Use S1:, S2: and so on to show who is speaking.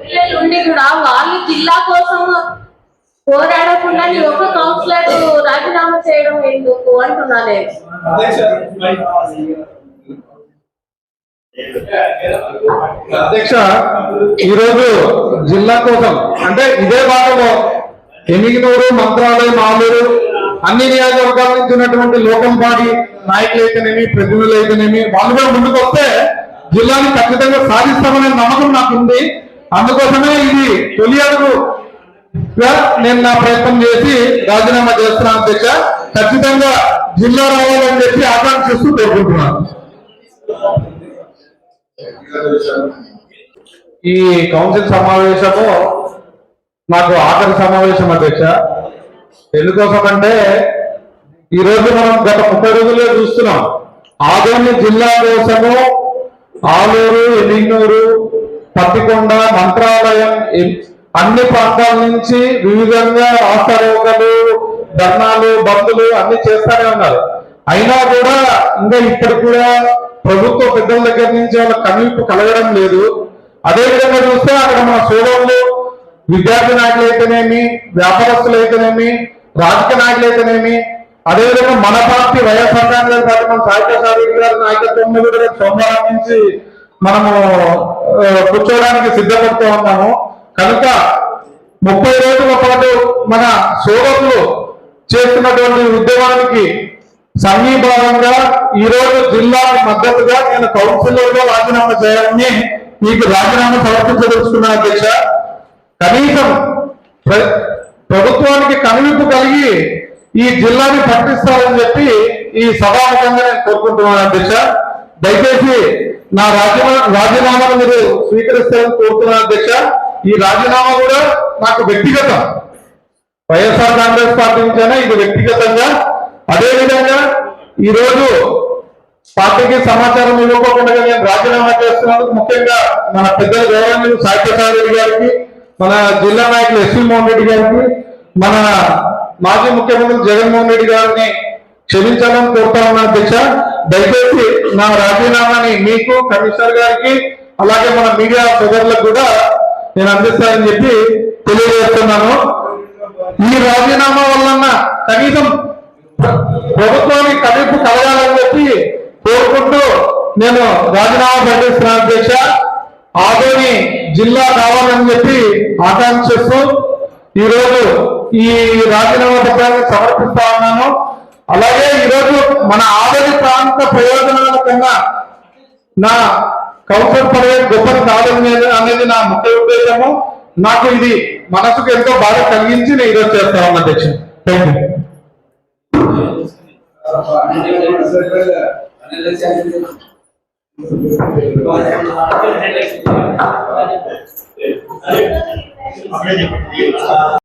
S1: పిల్లలు ఉండి కూడా వాళ్ళు జిల్లా కోసం పోరాడకుండా నీ ఒక కౌన్సిలర్ రాజీనామా చేయడం ఎందుకు అంటున్నా నేను.
S2: అధ్యక్ష ఈరోజు జిల్లా కోసం అంటే ఇదే భాగంలో ఎమిగినూరు మంత్రాలయం ఆలూరు అన్ని నియోజకవర్గాల నుంచి ఉన్నటువంటి లోకంపాడి నాయకులు అయితేనేమి ప్రతినిధులు అయితేనేమి వాళ్ళు కూడా ముందుకు వస్తే జిల్లాని ఖచ్చితంగా సాధిస్తామనే నమ్మకం నాకు ఉంది అందుకోసమే ఇది తొలి అడుగు. నేను నా ప్రయత్నం చేసి రాజీనామా చేస్తున్నాను అధ్యక్ష. ఖచ్చితంగా జిల్లా రావాలని చెప్పి ఆకాంక్షిస్తూ కోరుకుంటున్నాను. ఈ కౌన్సిల్ సమావేశము నాకు ఆఖరి సమావేశం అధ్యక్ష. ఎందుకోసం అంటే ఈ రోజు మనం గత ముప్పై రోజుల్లో చూస్తున్నాం. ఆదోని జిల్లా కోసము ఆలూరు ఎలింగూరు పత్తికొండ మంత్రాలయం అన్ని ప్రాంతాల నుంచి వివిధంగా ఆస్తారోగలు ధర్నాలు బంధులు అన్ని చేస్తానే ఉన్నారు. అయినా కూడా ఇంకా ఇప్పటికి కూడా ప్రభుత్వ పెద్దల దగ్గర నుంచి వాళ్ళ కనువిప్పు కలగడం లేదు. అదేవిధంగా చూస్తే అక్కడ మన సోదరులు విద్యార్థి నాయకులు అయితేనేమి వ్యాపారస్తులు అయితేనేమి రాజకీయ నాయకులు అయితేనేమి అదేవిధంగా మన పార్టీ వైఎస్ఆర్ కాంగ్రెస్ పార్టీ మన సాహిత్య సారథి గారి నాయకత్వంలో కూడా సోమవారం నుంచి మనము కూర్చోవడానికి సిద్ధపడుతూ ఉన్నాము. కనుక ముప్పై రోజుల పాటు మన సోదరులు చేస్తున్నటువంటి ఉద్యమానికి సమీభావంగా ఈ రోజు జిల్లాకు మద్దతుగా నేను కౌన్సిలర్గా రాజీనామా చేయాలని మీకు రాజీనామా సమర్పించదలుచుకున్నాను అధ్యక్ష. కనీసం ప్రభుత్వానికి కనువిప్పు కలిగి ఈ జిల్లాని పట్టిస్తారని చెప్పి ఈ సభాముఖంగా నేను కోరుకుంటున్నాను అధ్యక్ష దయచేసి నా రాజీనామా రాజీనామాను మీరు స్వీకరిస్తారని కోరుతున్నాను అధ్యక్ష ఈ రాజీనామా కూడా నాకు వ్యక్తిగతం. వైఎస్ఆర్ కాంగ్రెస్ పార్టీ నుంచైనా ఇది వ్యక్తిగతంగా. అదే విధంగా ఈ రోజు పార్టీకి సమాచారం ఇవ్వకుండా నేను రాజీనామా చేస్తున్నందుకు ముఖ్యంగా మన పెద్ద గౌరవనీయులు సాహిత్యసారి గారికి మన జిల్లా నాయకులు ఎస్వి మోహన్ రెడ్డి గారికి మన మాజీ ముఖ్యమంత్రి జగన్మోహన్ రెడ్డి గారిని క్షమించాలని కోరుతా ఉన్నా అధ్యక్ష. దయచేసి నా రాజీనామాని మీకు కమిషనర్ గారికి అలాగే మన మీడియా సోదరులకు కూడా నేను అందిస్తానని చెప్పి తెలియజేస్తున్నాను. ఈ రాజీనామా వలన కనీసం ప్రభుత్వానికి కనీసం కలగాలని చెప్పి కోరుకుంటూ నేను రాజీనామా ప్రకటిస్తున్నాను అధ్యక్ష. ఆదోని జిల్లా కావాలని చెప్పి ఆకాంక్షిస్తూ ఈరోజు ఈ రాజీనామా పత్రాన్ని సమర్పిస్తా ఉన్నాను. అలాగే ఈరోజు మన ఆదోని ప్రాంత ప్రయోజనాల కన్నా నా కౌన్సిల్ పదవి గొప్పది కాదని అనేది నా ముఖ్య ఉద్దేశము. నాకు ఇది మనసుకు ఎంతో బాధ కలిగించి నేను ఈరోజు చేస్తా ఉన్నా అధ్యక్ష థ్యాంక్ యూ
S3: આપણે